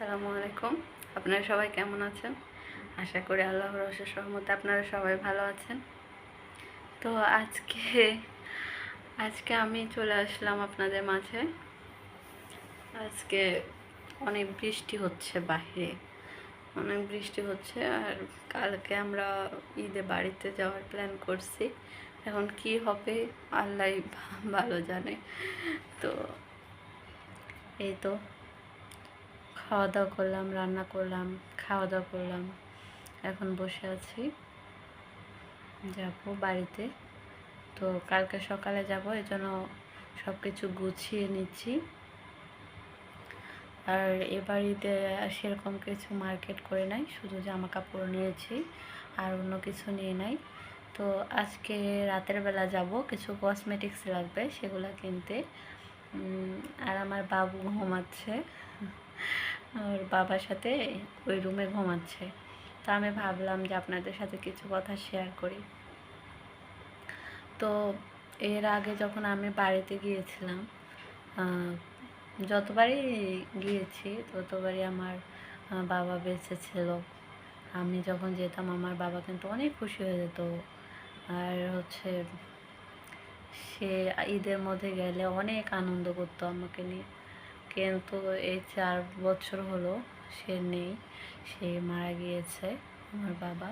আসসালামু আলাইকুম। আপনারা সবাই কেমন আছেন? আশা করি আল্লাহর অশেষ রহমতে আপনারা সবাই ভালো আছেন। তো আজকে আজকে আমি চলে আসলাম আপনাদের মাঝে। আজকে অনেক বৃষ্টি হচ্ছে বাহিরে। অনেক বৃষ্টি হচ্ছে আর কালকে আমরা ঈদে বাড়িতে যাওয়ার প্ল্যান করছি। এখন কি হবে আল্লাহ ভালো জানে। তো এই তো। খাওয়া দাওয়া করলাম, রান্না করলাম খাওয়া দাওয়া করলাম। এখন বসে আছি। যাব বাড়িতে। তো কালকে সকালে যাব এই জন্য সব কিছু গুছিয়ে নিচ্ছি। আর এ বাড়িতে সেরকম কিছু মার্কেট করে নাই, শুধু জামা কাপড় নিয়েছি আর অন্য কিছু নিয়ে নাই। তো আজকে রাতের বেলা যাব, কিছু কসমেটিক্স লাগবে সেগুলো কিনতে। আর আমার বাবু ঘুমাচ্ছে। ওর বাবার সাথে ওই রুমে ঘুমাচ্ছে। তো আমি ভাবলাম যে আপনাদের সাথে কিছু কথা শেয়ার করি। তো এর আগে যখন আমি বাড়িতে গিয়েছিলাম যতবারই গিয়েছি ততবারই আমার বাবা বেঁচে ছিল। আমি যখন যেতাম আমার বাবা কিন্তু অনেক খুশি হয়ে যেত। আর হচ্ছে সে ঈদের মধ্যে গেলে অনেক আনন্দ করতো আমাকে নিয়ে। কিন্তু এই চার বছর হলো সে নেই সে মারা গিয়েছে আমার বাবা।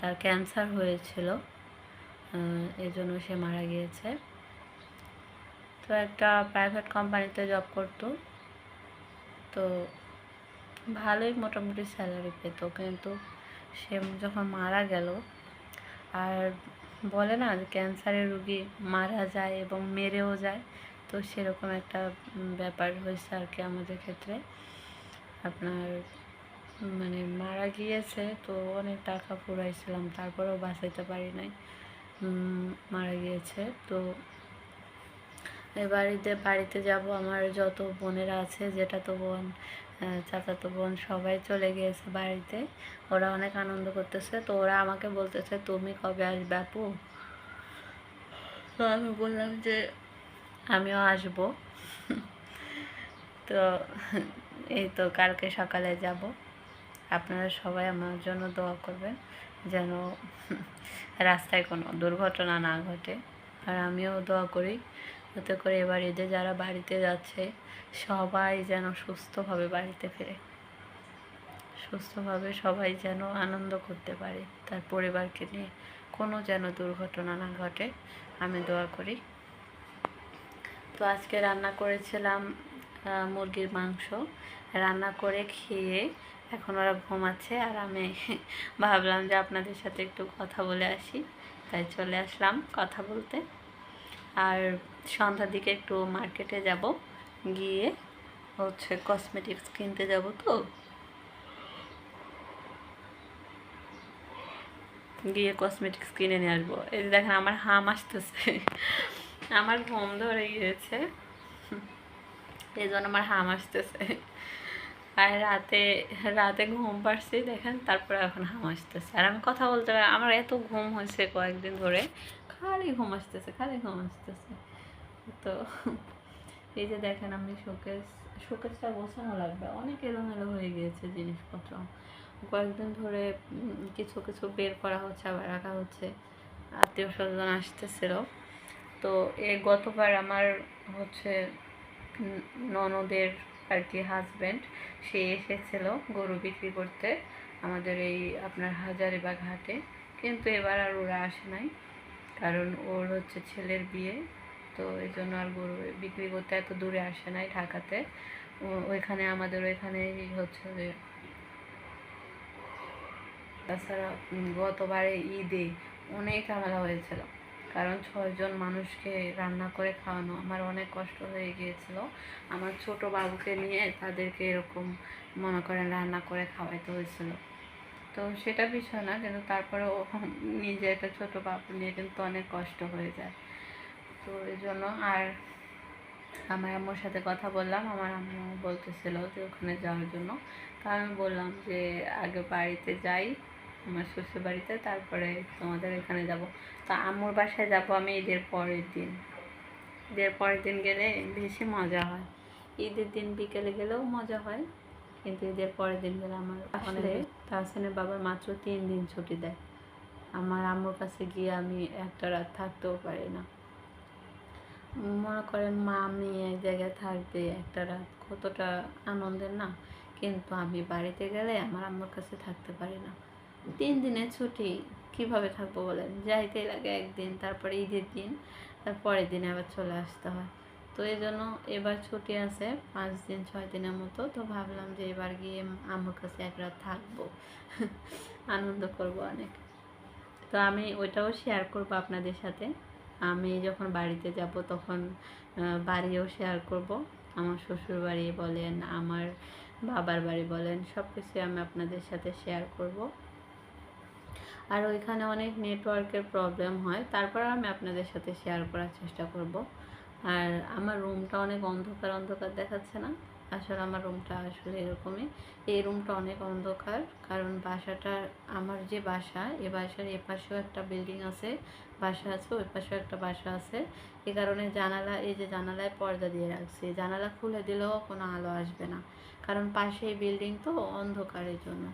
তার ক্যান্সার হয়েছিল আহ, এই জন্য সে মারা গিয়েছে। তো একটা প্রাইভেট কোম্পানিতে জব করতো। তো ভালোই মোটামুটি স্যালারি পেত কিন্তু সে যখন মারা গেল আর বলে না যে ক্যান্সারের রুগী মারা যায় এবং মেরেও যায় তো সেরকম একটা ব্যাপার হয়েছে আর কি আমাদের ক্ষেত্রে। আপনার মানে মারা গিয়েছে তো অনেক টাকা পুরাইছিলাম, তারপরেও বাঁচাইতে পারি নাই। মারা গিয়েছে তো বাড়িতে বাড়িতে যাব। আমার যত বোনেরা আছে যেটা তো বোন চাচাতো বোন, সবাই চলে গিয়েছে বাড়িতে। ওরা অনেক আনন্দ করতেছে তো ওরা আমাকে বলতেছে, তুমি কবে আসবে আপু? তো আমি বললাম যে আমিও আসব। তো এই তো কালকে সকালে যাব। আপনারা সবাই আমার জন্য দোয়া করবেন যেন রাস্তায় কোনো দুর্ঘটনা না ঘটে। আর আমিও দোয়া করি যাতে করে এবার ঈদে যারা বাড়িতে যাচ্ছে সবাই যেন সুস্থভাবে বাড়িতে ফিরে। সুস্থভাবে সবাই যেন আনন্দ করতে পারে। তার পরিবারকে নিয়ে কোনো যেন দুর্ঘটনা না ঘটে। আমি দোয়া করি। তো আজকে রান্না করেছিলাম মুরগির মাংস। রান্না করে খেয়ে এখন ওরা ঘুমাচ্ছে আর আমি ভাবলাম যে আপনাদের সাথে একটু কথা বলে আসি। তাই চলে আসলাম কথা বলতে। আর সন্ধ্যার দিকে একটু মার্কেটে যাব, গিয়ে হচ্ছে কসমেটিক্স কিনতে যাব তো। গিয়ে কসমেটিক্স কিনে নিয়ে আসব। এই দেখেন আমার হাম আসতেছে। আমার ঘুম ধরে গিয়েছে। এই জন্য আমার হাম আসতেছে। আর রাতে রাতে ঘুম পাড়ছি, দেখেন, তারপরে এখন হাম আসতেছে। আর আমি কথা বলতে পারি আমার এত ঘুম হয়েছে কয়েকদিন ধরে। খালি ঘুম আসতেছে, খালি ঘুম আসতেছে। তো এই যে দেখেন আমি শোকেস শোকেসটা গোছানো লাগবে। অনেক এলোমেলো হয়ে গিয়েছে জিনিসপত্র। কয়েকদিন ধরে কিছু কিছু বের করা হচ্ছে, আবার রাখা হচ্ছে। আত্মীয় স্বজন আসতেছিল। তো এর গতবার আমার হচ্ছে ননদের আর কি হাজব্যান্ড সে এসেছিল গরু বিক্রি করতে আমাদের এই আপনার হাজারিবাগ হাটে কিন্তু এবার আর ওরা আসে নাই, কারণ ওর হচ্ছে ছেলের বিয়ে, তো এই জন্য আর গরু বিক্রি করতে এত দূরে আসে নাই ঢাকাতে। ওইখানে আমাদের ওইখানে হচ্ছে যে তাছাড়া গতবারে ঈদে অনেক ঝামেলা হয়েছিল। কারণ ছয়জন মানুষকে রান্না করে খাওয়ানো আমার অনেক কষ্ট হয়ে গিয়েছিল। আমার ছোট বাবুকে নিয়ে তাদেরকে এরকম মনে করেন রান্না করে খাওয়াইতে হয়েছিল। তো সেটা বিষয় না, কিন্তু তারপরেও নিজে একটা ছোট বাবু নিয়ে কিন্তু অনেক কষ্ট হয়ে যায়। তো এই জন্য আর আমার আম্মুর সাথে কথা বললাম, আমার আম্মু বলতেছিল যে ওখানে যাওয়ার জন্য। তা আমি বললাম যে আগে বাড়িতে যাই আমার শ্বশুর বাড়িতে তারপরে তোমাদের এখানে যাব। তো আম্মুর বাসায় যাব আমি ঈদের পরের দিন। ঈদের পরের দিন গেলে বেশি মজা হয়। ঈদের দিন বিকেলে গেলেও মজা হয় কিন্তু ঈদের পরের দিন গেলে আমার আসলে তাহসিনের বাবার মাত্র তিন দিন ছুটি দেয়। আমার আম্মুর কাছে গিয়ে আমি একটা রাত থাকতেও পারি না। মনে করেন মা আমি এক জায়গায় থাকবে একটা রাত কতটা আনন্দের না। কিন্তু আমি বাড়িতে গেলে আমার আম্মুর কাছে থাকতে পারি না। তিন দিনের ছুটি কীভাবে থাকব বলেন? যাইতে লাগে একদিন, তারপরে ঈদের দিন তারপরের দিনে আবার চলে আসতে হয়। তো এই জন্য এবার ছুটি আছে, পাঁচ দিন, ছয় দিনের মতো। তো ভাবলাম যে এবার গিয়ে আমার কাছে এক রাত থাকব। আনন্দ করব অনেক। তো আমি ওইটাও শেয়ার করব আপনাদের সাথে। আমি যখন বাড়িতে যাব তখন বাড়িও শেয়ার করব। আমার শ্বশুর বাড়ি বলেন, আমার বাবার বাড়ি বলেন সব কিছু আমি আপনাদের সাথে শেয়ার করব। আর ওইখানে অনেক নেটওয়ার্কের প্রবলেম হয়। তারপর আমি আপনাদের সাথে শেয়ার করার চেষ্টা করব। আর আমার রুমটা অনেক অন্ধকার অন্ধকার দেখাচ্ছে না। আসলে আমার রুমটা আসলে এরকমই। এই রুমটা অনেক অন্ধকার, কারণ বাসাটা, আমার যে বাসা, এ বাসার এপাশেও একটা বিল্ডিং আছে, বাসা আছে, ওই পাশেও একটা বাসা আছে। এ কারণে জানালা, এই যে জানালায় পর্দা দিয়ে রাখছি। জানালা খুলে দিলেও কোনো আলো আসবে না। কারণ পাশে বিল্ডিং তো অন্ধকারের জন্য।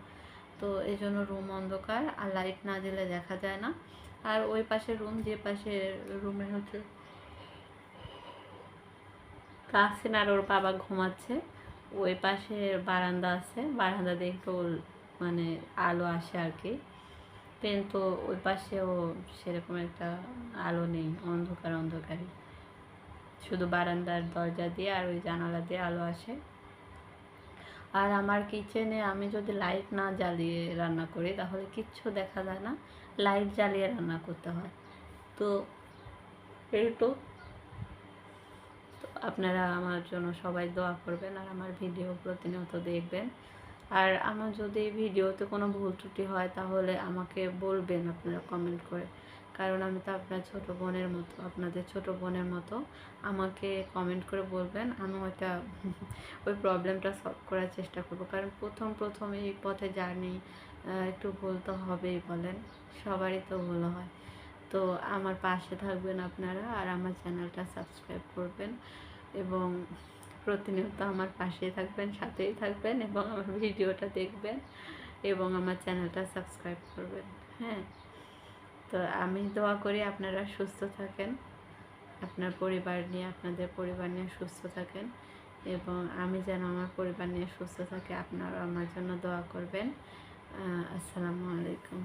তো এই জন্য রুম অন্ধকার আর লাইট না দিলে দেখা যায় না। আর ওই পাশে রুম যে পাশে রুমে হচ্ছে তাহসিন আর ওর বাবা ঘুমাচ্ছে, ওই পাশে বারান্দা আছে। বারান্দা দিয়ে একটু মানে আলো আসে আর কি। কিন্তু ওই পাশেও সেরকম একটা আলো নেই, অন্ধকার অন্ধকারই। শুধু বারান্দার দরজা দিয়ে আর ওই জানালা দিয়ে আলো আসে। আর আমার কিচেনে আমি যদি লাইট না জ্বালিয়ে রান্না করি, তাহলে কিচ্ছু দেখা যায় না। লাইট জ্বালিয়ে রান্না করতে হয়। তো এই তো। আপনারা আমার জন্য সবাই দোয়া করবেন আর আমার ভিডিও প্রতিনিয়ত দেখবেন। আর আমার যদি ভিডিওতে কোনো ভুল ত্রুটি হয়, তাহলে আমাকে বলবেন আপনারা কমেন্ট করে। কারণ আমি তো আপনার ছোট বোনের মতো, আপনাদের ছোট বোনের মতো। আমাকে কমেন্ট করে বলবেন, আমি ওইটা ওই প্রবলেমটা সলভ করার চেষ্টা করব। কারণ প্রথম প্রথম এই পথে জার্নি একটু ভুল তো হবেই বলেন, সবারই তো ভুল হয়। তো আমার পাশে থাকবেন আপনারা আর আমার চ্যানেলটা সাবস্ক্রাইব করবেন এবং প্রতিনিয়ত আমার পাশেই থাকবেন, সাথেই থাকবেন এবং আমার ভিডিওটা দেখবেন এবং আমার চ্যানেলটা সাবস্ক্রাইব করবেন। হ্যাঁ। তো আমি দোয়া করি আপনারা সুস্থ থাকেন, আপনার পরিবার নিয়ে, আপনাদের পরিবার নিয়ে সুস্থ থাকেন এবং আমি যেন আমার পরিবার নিয়ে সুস্থ থাকে আপনারা আমার জন্য দোয়া করবেন। আসসালামু আলাইকুম।